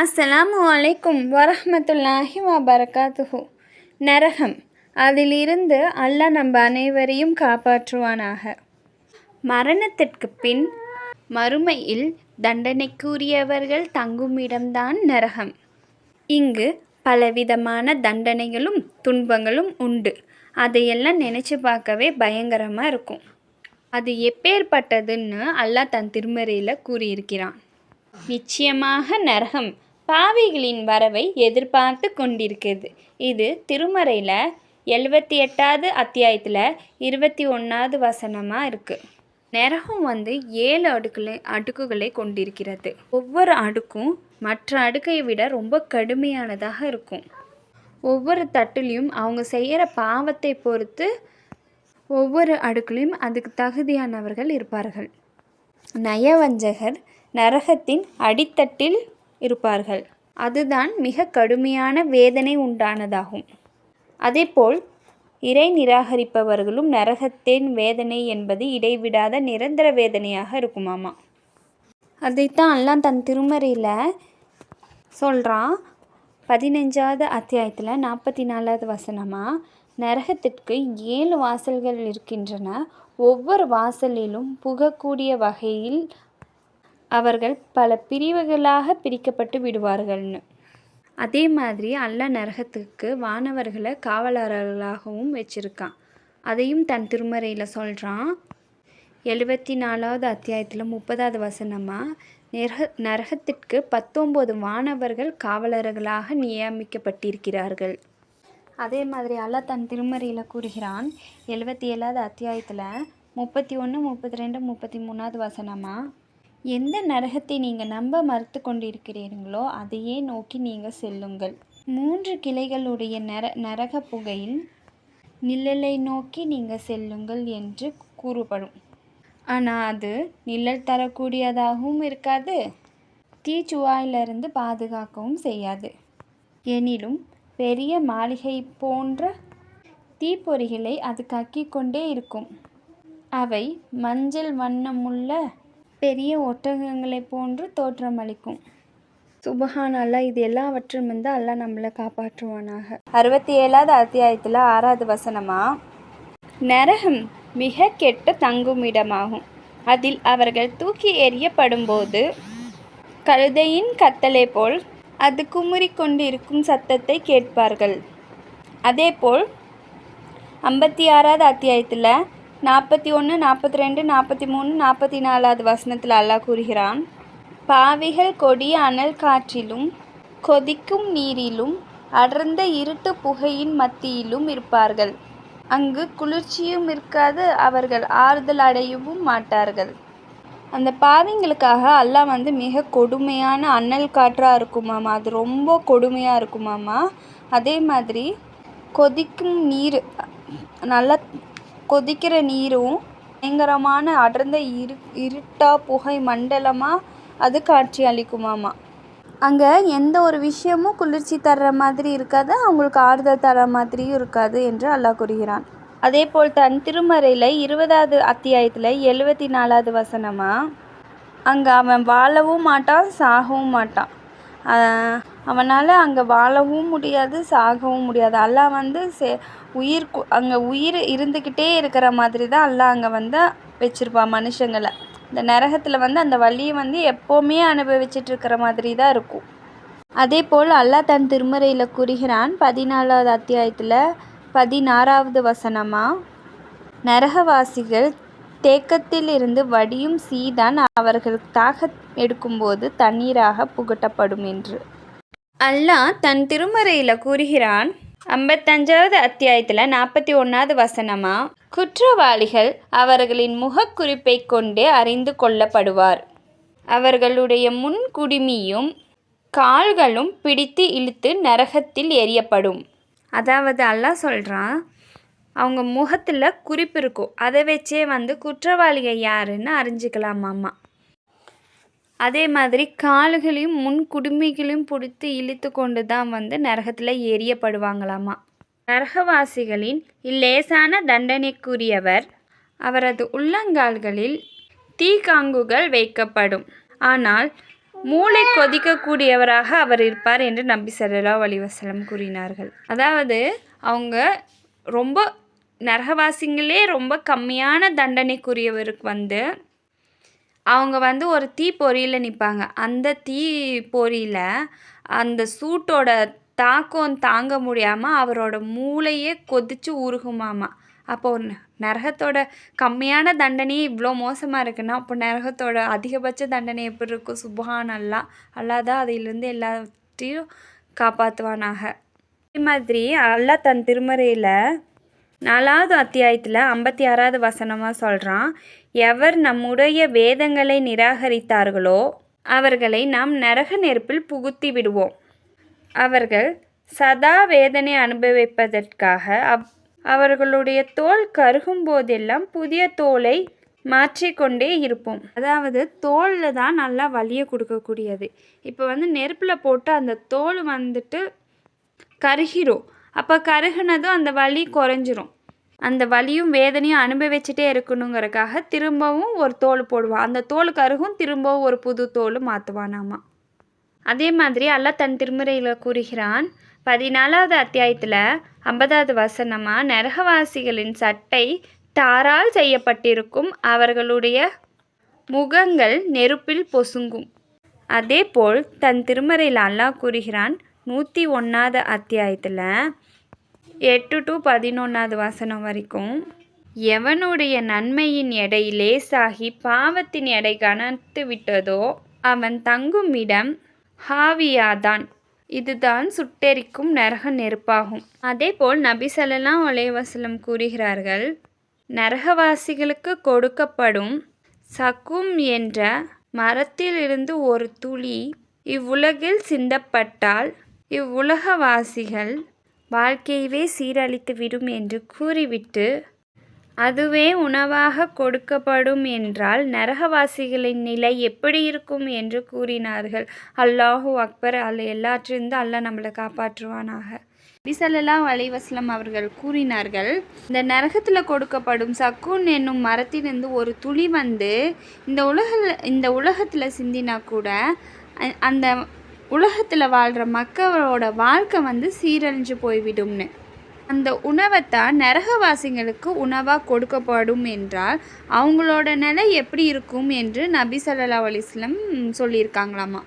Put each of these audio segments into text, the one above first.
அஸ்ஸலாமு அலைக்கும் வரஹமத்துல்லாஹி வபரகாத்துஹு. நரகம் அதிலிருந்து அல்லாஹ் நம்ம அனைவரையும் காப்பாற்றுவானாக. மரணத்திற்கு பின் மறுமையில் தண்டனைக்குரியவர்கள் தங்குமிடம்தான் நரகம். இங்கு பலவிதமான தண்டனைகளும் துன்பங்களும் உண்டு. அதையெல்லாம் நினச்சி பார்க்கவே பயங்கரமாக இருக்கும். அது எப்பேற்பட்டதுன்னு அல்லாஹ் தன் திருமறையில் கூறியிருக்கிறான். நிச்சயமாக நரகம் பாவிகளின் வரவை எதிர்பார்த்து கொண்டிருக்கிறது. இது திருமறையில் எழுபத்தி எட்டாவது அத்தியாயத்தில் இருபத்தி ஒன்றாவது வசனமாக இருக்குது நரகம் வந்து ஏழு அடுக்குகளை அடுக்குகளை கொண்டிருக்கிறது. ஒவ்வொரு அடுக்கும் மற்ற அடுக்கை விட ரொம்ப கடுமையானதாக இருக்கும். ஒவ்வொரு தட்டுலையும் அவங்க செய்கிற பாவத்தை பொறுத்து ஒவ்வொரு அடுக்குலையும் அதுக்கு தகுதியானவர்கள் இருப்பார்கள். நயவஞ்சகர் நரகத்தின் அடித்தட்டில் இருப்பார்கள். அதுதான் மிக கடுமையான வேதனை உண்டானதாகும். அதேபோல் இறை நிராகரிப்பவர்களும் நரகத்தின் வேதனை என்பது இடைவிடாத நிரந்தர வேதனையாக இருக்குமாமா? அதைத்தான் அல்லாஹ் தன் திருமறையில் சொல்கிறான் பதினஞ்சாவது அத்தியாயத்தில் நாற்பத்தி நாலாவது வசனமாக நரகத்திற்கு ஏழு வாசல்கள் இருக்கின்றன. ஒவ்வொரு வாசலிலும் புகக்கூடிய வகையில் அவர்கள் பல பிரிவுகளாக பிரிக்கப்பட்டு விடுவார்கள்னு. அதே மாதிரி அல்ல நரகத்துக்கு வானவர்களை காவலர்களாகவும் வச்சுருக்கான். அதையும் தன் திருமறையில் சொல்கிறான் எழுபத்தி நாலாவது அத்தியாயத்தில் முப்பதாவது வசனமாக நரக நரகத்திற்கு பத்தொம்போது வானவர்கள் காவலர்களாக நியமிக்கப்பட்டிருக்கிறார்கள். அதே மாதிரி அல்லாஹ் தன் திருமறையில் கூறுகிறான் எழுபத்தி ஏழாவது அத்தியாயத்தில் முப்பத்தி ஒன்று முப்பத்தி ரெண்டு முப்பத்தி மூணாவது வசனமாக எந்த நரகத்தை நீங்கள் நம்ப மறுத்து கொண்டிருக்கிறீர்களோ அதையே நோக்கி நீங்கள் செல்லுங்கள். மூன்று கிளைகளுடைய நர நரக புகையில் நிழலை நோக்கி நீங்கள் செல்லுங்கள் என்று கூறப்படும் ஆனால் அது நிழல் தரக்கூடியதாகவும் இருக்காது. தீச்சுவாயிலிருந்து பாதுகாக்கவும் செய்யாது. எனினும் பெரிய மாளிகை போன்ற தீப்பொறிகளை அது கக்கிக்கொண்டே இருக்கும். அவை மஞ்சள் வண்ணமுள்ள பெரிய ஒட்டகங்களைப் போன்று தோற்றமளிக்கும் சுபஹான் அல்லா இது எல்லாவற்றும் வந்து அல்லாஹ் நம்மளை காப்பாற்றுவானாக. அறுபத்தி ஏழாவது அத்தியாயத்தில் ஆறாவது வசனமாக நரகம் மிக கெட்ட தங்குமிடமாகும். அதில் அவர்கள் தூக்கி எறியப்படும்போது கழுதையின் கத்தலை போல் அது குமுறி கொண்டிருக்கும் சத்தத்தை கேட்பார்கள். அதேபோல் ஐம்பத்தி ஆறாவது அத்தியாயத்தில் நாற்பத்தி ஒன்று நாற்பத்தி ரெண்டு நாற்பத்தி மூணு நாற்பத்தி நாலாவது வசனத்தில் அல்லாஹ் கூறுகிறான். பாவிகள் கொடிய அனல் காற்றிலும் கொதிக்கும் நீரிலும் அடர்ந்த இருட்டு புகையின் மத்தியிலும் இருப்பார்கள். அங்கு குளிர்ச்சியும் இருக்காது அவர்கள் ஆறுதல் அடையவும் மாட்டார்கள். அந்த பாவிங்களுக்காக அல்லாஹ் வந்து மிக கொடுமையான அனல் காற்றாக இருக்குமாம்மா அது ரொம்ப கொடுமையாக இருக்குமாம்மா அதே மாதிரி கொதிக்கும் நீர் நல்லா கொதிக்கிற நீரும் பயங்கரமான அடர்ந்த இரு இருட்டாக புகை மண்டலமாக அது காட்சி அளிக்குமாமா. அங்கே எந்த ஒரு விஷயமும் குளிர்ச்சி தர்ற மாதிரி இருக்காது அவங்களுக்கு ஆறுதல் தர மாதிரியும் இருக்காது என்று அல்லாஹ் கூறுகிறான். அதே போல் தன் திருமறையில் இருபதாவது அத்தியாயத்தில் எழுபத்தி நாலாவது வசனமாக அங்கே அவன் வாழவும் மாட்டான் சாகவும் மாட்டான். அவனால் அங்கே வாழவும் முடியாது சாகவும் முடியாது. அல்லாஹ் வந்து சே உயிர் அங்கே உயிர் இருந்துக்கிட்டே இருக்கிற மாதிரி தான் அல்லாஹ் அங்கே வந்து வச்சுருப்பான் மனுஷங்களை. இந்த நரகத்தில் வந்து அந்த வழியை வந்து எப்போவுமே அனுபவிச்சுட்டு இருக்கிற மாதிரி தான் இருக்கும். அதே போல் அல்லாஹ் தன் திருமறையில் கூறுகிறான் பதினாலாவது அத்தியாயத்தில் பதினாறாவது வசனமாக நரகவாசிகள் தேக்கத்தில் இருந்து வடியும் சீதான் அவர்கள் தாக எடுக்கும்போது தண்ணீராக புகட்டப்படும் என்று. அல்லாஹ் தன் திருமறையில் கூறுகிறான். ஐம்பத்தஞ்சாவது அத்தியாயத்தில் நாற்பத்தி ஒன்றாவது வசனமாக குற்றவாளிகள் அவர்களின் முகக்குறிப்பை கொண்டே அறிந்து கொள்ளப்படுவார். அவர்களுடைய முன்குடுமியும் கால்களும் பிடித்து இழுத்து நரகத்தில் எரியப்படும் அதாவது அல்லாஹ் சொல்கிறான் அவங்க முகத்தில் குறிப்பு இருக்கும். அதை வச்சே வந்து குற்றவாளிகள் யாருன்னு அறிஞ்சிக்கலாமாம்மா. அதே மாதிரி கால்களையும் முன் குடுமிகளையும் பிடித்து இழுத்து கொண்டு தான் வந்து நரகத்தில் எரியப்படுவாங்களாமா நரகவாசிகளின் இல்லேசான தண்டனைக்குரியவர் அவரது உள்ளங்கால்களில் தீக்காங்குகள் வைக்கப்படும். ஆனால் மூளை கொதிக்கக்கூடியவராக அவர் இருப்பார் என்று நம்பி ஸல்லல்லாஹு வழிவசலம் கூறினார்கள். அதாவது அவங்க ரொம்ப நரகவாசிங்களே ரொம்ப கம்மியான தண்டனைக்குரியவருக்கு வந்து அவங்க வந்து ஒரு தீ பொறியில் நிற்பாங்க அந்த தீ பொறியில் அந்த சூட்டோட தாக்கம் தாங்க முடியாமல் அவரோட மூளையே கொதிச்சு உருகுமாமா. அப்போ நரகத்தோட கம்மியான தண்டனையே இவ்வளோ மோசமாக இருக்குன்னா அப்போ நரகத்தோட அதிகபட்ச தண்டனை எப்படி இருக்கும்? சுபஹான் அல்லா அல்லா தான் அதிலிருந்து எல்லாத்தையும் காப்பாற்றுவானாக அதே மாதிரி அல்லாஹ் தன் திருமறையில் நாலாவது அத்தியாயத்தில் ஐம்பத்தி ஆறாவது வசனமாக சொல்கிறான் எவர் நம்முடைய வேதங்களை நிராகரித்தார்களோ அவர்களை நாம் நரக நெருப்பில் புகுத்தி விடுவோம். அவர்கள் சதா வேதனை அனுபவிப்பதற்காக அவ் அவர்களுடைய தோல் கருகும் போதெல்லாம் புதிய தோலை மாற்றிக்கொண்டே இருப்போம். அதாவது தோலில் தான் நல்லா வலியை கொடுக்கக்கூடியது. இப்போ வந்து நெருப்பில் போட்டு அந்த தோல் வந்துட்டு கருகிரும். அப்போ கருகினதும் அந்த வலி குறைஞ்சிரும். அந்த வலியும் வேதனையும் அனுபவிச்சுட்டே இருக்கணுங்கிறக்காக திரும்பவும் ஒரு தோல் போடுவான் அந்த தோல் கருகும் திரும்பவும் ஒரு புது தோல் மாற்றுவானாமா அதே மாதிரி அல்லாஹ் தன் திருமுறையில் கூறுகிறான் பதினாலாவது அத்தியாயத்தில் ஐம்பதாவது வசனமாக நரகவாசிகளின் சட்டை தாரால் செய்யப்பட்டிருக்கும் அவர்களுடைய முகங்கள் நெருப்பில் பொசுங்கும். அதேபோல் தன் திருமறையில் அல்லாஹ் கூறுகிறான் நூற்றி ஒன்றாவது அத்தியாயத்தில் எட்டு டு பதினொன்றாவது வசனம் வரைக்கும் எவனுடைய நன்மையின் எடை லேசாகி பாவத்தின் எடை கனத்து விட்டதோ அவன் தங்கும் இடம் ஹாவியாதான். இதுதான் சுட்டெரிக்கும் நரக நெருப்பாகும். அதேபோல் நபி ஸல்லல்லாஹு அலைஹி கூறுகிறார்கள் நரகவாசிகளுக்கு கொடுக்கப்படும் சக்கும் என்ற மரத்திலிருந்து ஒரு துளி இவ்வுலகில் சிந்தப்பட்டால் இவ்வுலகவாசிகள் வாழ்க்கையவே சீரழித்து விடும் என்று கூறிவிட்டு அதுவே உணவாக கொடுக்கப்படும் என்றால் நரகவாசிகளின் நிலை எப்படி இருக்கும்? என்று கூறினார்கள். அல்லாஹூ அக்பர் அல்ல எல்லாற்றிலிருந்து அல்லாஹ் நம்மளை காப்பாற்றுவானாக. நபிசல்லாஹ் அலைவாஸ்லம் அவர்கள் கூறினார்கள் இந்த நரகத்தில் கொடுக்கப்படும் சக்கூன் என்னும் மரத்திலிருந்து ஒரு துளி வந்து இந்த உலக இந்த உலகத்தில் சிந்தினா கூட அந்த உலகத்தில் வாழ்கிற மக்களோட வாழ்க்கை வந்து சீரழிஞ்சு போய்விடும்னு. அந்த உணவைத்தான் நரகவாசிகளுக்கு உணவாக கொடுக்கப்படும் என்றால் அவங்களோட நிலை எப்படி இருக்கும் என்று நபி சல்லா அலிஸ்லம் சொல்லியிருக்காங்களாமா?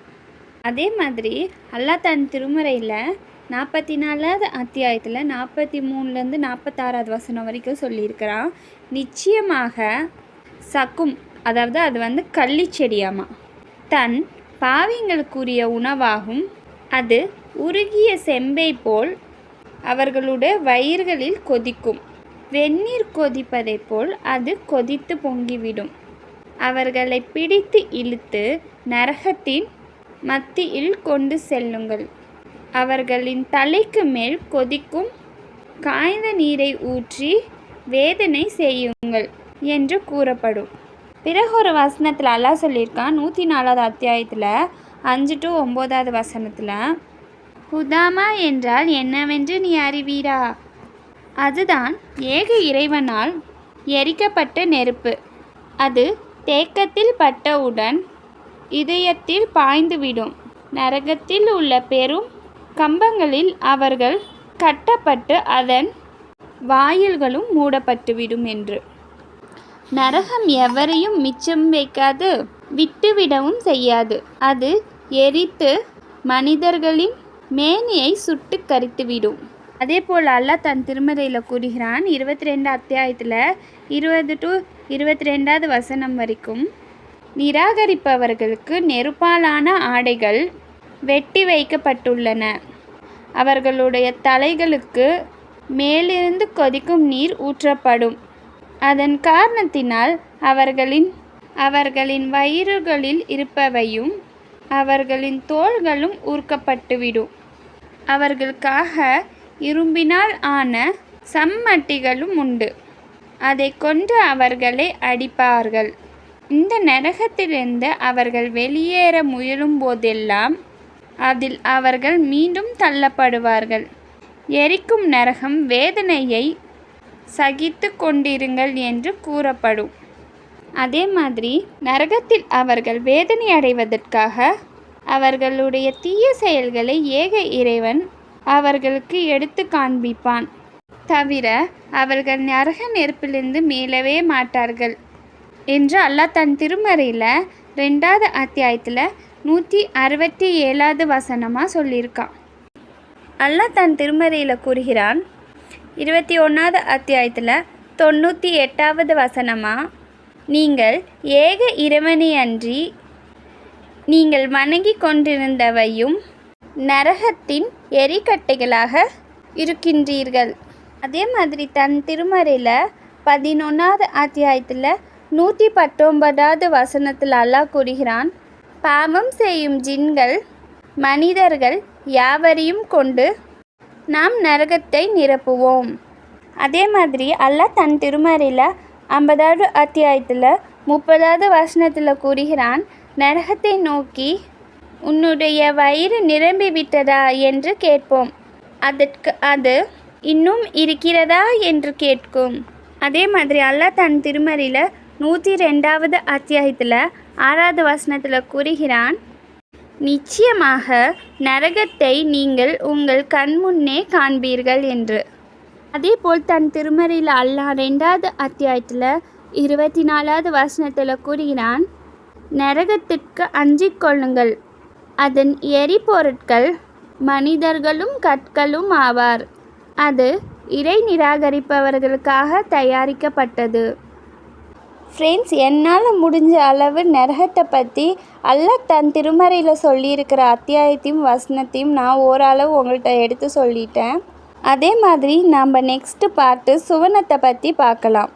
அதே மாதிரி அல்லாஹ் தன் திருமறையில் நாற்பத்தி நாலாவது அத்தியாயத்தில் நாற்பத்தி மூணுலேருந்து நாற்பத்தாறாவது வசனம் வரைக்கும் சொல்லியிருக்கிறான். நிச்சயமாக சக்கும் அதாவது அது வந்து கள்ளிச்செடியாமா? தன் பாவிங்களுக்குரிய உணவாகும். அது உருகிய செம்பை போல் அவர்களுடைய வயிறுகளில் கொதிக்கும். வெந்நீர் கொதிப்பதைப் போல் அது கொதித்து பொங்கிவிடும். அவர்களை பிடித்து இழுத்து நரகத்தின் மத்தியில் கொண்டு செல்லுங்கள். அவர்களின் தலைக்கு மேல் கொதிக்கும் காய்ந்த நீரை ஊற்றி வேதனை செய்யுங்கள் என்று கூறப்படும். பிறகு ஒரு வசனத்தில் அல்லாஹ் சொல்லியிருக்கான் நூற்றி நாலாவது அத்தியாயத்தில் அஞ்சு டு ஒம்போதாவது வசனத்தில் ஹுதாமா என்றால் என்னவென்று நீ அறிவீரா? அதுதான் ஏக இறைவனால் எரிக்கப்பட்ட நெருப்பு. அது தேக்கத்தில் பட்டவுடன் இதயத்தில் பாய்ந்துவிடும். நரகத்தில் உள்ள பெரும் கம்பங்களில் அவர்கள் கட்டப்பட்டு அதன் வாயில்களும் மூடப்பட்டுவிடும் என்று. நரகம் எவரையும் மிச்சம் வைக்காது விட்டுவிடவும் செய்யாது. அது எரித்து மனிதர்களின் மேனியை சுட்டு கரித்துவிடும். அதே போல் அல்லாஹ் தன் திருமறையில் கூறுகிறான் இருபத்தி ரெண்டு அத்தியாயத்தில் இருபது டு இருபத்தி ரெண்டாவது வசனம் வரைக்கும் நிராகரிப்பவர்களுக்கு நெருப்பாலான ஆடைகள் வெட்டி வைக்கப்பட்டுள்ளன. அவர்களுடைய தலைகளுக்கு மேலிருந்து கொதிக்கும் நீர் ஊற்றப்படும். அதன் காரணத்தினால் அவர்களின் அவர்களின் வயிறுகளில் இருப்பவையும் அவர்களின் தோள்களும் ஊர்க்கப்பட்டுவிடும் அவர்களுக்காக இரும்பினால் ஆன சம்மட்டிகளும் உண்டு. அதை கொண்டு அவர்களை அடிப்பார்கள். இந்த நரகத்திலிருந்து அவர்கள் வெளியேற முயலும் போதெல்லாம் அதில் அவர்கள் மீண்டும் தள்ளப்படுவார்கள். எரிக்கும் நரகம் வேதனையை சகித்து கொண்டிருங்கள் என்று கூறப்படும். அதே மாதிரி நரகத்தில் அவர்கள் வேதனை அடைவதற்காக அவர்களுடைய தீய செயல்களை ஏக இறைவன் அவர்களுக்கு எடுத்து காண்பிப்பான். தவிர அவர்கள் நரக நெருப்பிலிருந்து மீளவே மாட்டார்கள் என்று அல்லாஹ் தன் திருமறையில் ரெண்டாவது அத்தியாயத்தில் நூற்றி அறுபத்தி ஏழாவது வசனமாக சொல்லியிருக்கான். அல்லாஹ் தன் திருமறையில் கூறுகிறான் இருபத்தி ஒன்றாவது அத்தியாயத்தில் தொண்ணூற்றி எட்டாவது வசனமாக நீங்கள் ஏக இறைவனையன்றி நீங்கள் வணங்கி கொண்டிருந்தவையும் நரகத்தின் எரிக்கட்டைகளாக இருக்கின்றீர்கள். அதே மாதிரி தன் திருமறையில் பதினொன்றாவது அத்தியாயத்தில் நூற்றி பத்தொன்பதாவது வசனத்தில் அல்லாஹ் கூறுகிறான் பாவம் செய்யும் ஜின்கள் மனிதர்கள் யாவரையும் கொண்டு நாம் நரகத்தை நிரப்புவோம். அதே மாதிரி அல்லாஹ் தன் திருமறையில் ஐம்பதாவது அத்தியாயத்தில் முப்பதாவது வசனத்தில் கூறுகிறான் நரகத்தை நோக்கி உன்னுடைய வயிறு நிரம்பி விட்டதா என்று கேட்போம். அதற்கு அது இன்னும் இருக்கிறதா என்று கேட்கும். அதே மாதிரி அல்லாஹ் தன் திருமறையில் நூற்றி ரெண்டாவது அத்தியாயத்தில் ஆறாவது வசனத்தில் கூறுகிறான் நிச்சயமாக நரகத்தை நீங்கள் உங்கள் கண்முன்னே காண்பீர்கள் என்று. அதேபோல் தன் திருமறையில் அல்லாஹ் ரெண்டாவது அத்தியாயத்தில் இருபத்தி நாலாவது வசனத்தில் கூறுகிறான் நரகத்திற்கு அஞ்சிக் கொள்ளுங்கள். அதன் எரிபொருட்கள் மனிதர்களும் கற்களும் ஆவார். அது இறை நிராகரிப்பவர்களுக்காக தயாரிக்கப்பட்டது. ஃப்ரெண்ட்ஸ் என்னால் முடிஞ்ச அளவு நரகத்தை பற்றி அல்லாஹ் தன் திருமறையில் சொல்லியிருக்கிற அத்தியாயத்தையும் வசனத்தையும் நான் ஓரளவு உங்கள்கிட்ட எடுத்து சொல்லிட்டேன். அதே மாதிரி நம்ம நெக்ஸ்ட்டு பார்ட்டு சுவனத்தை பற்றி பார்க்கலாம்.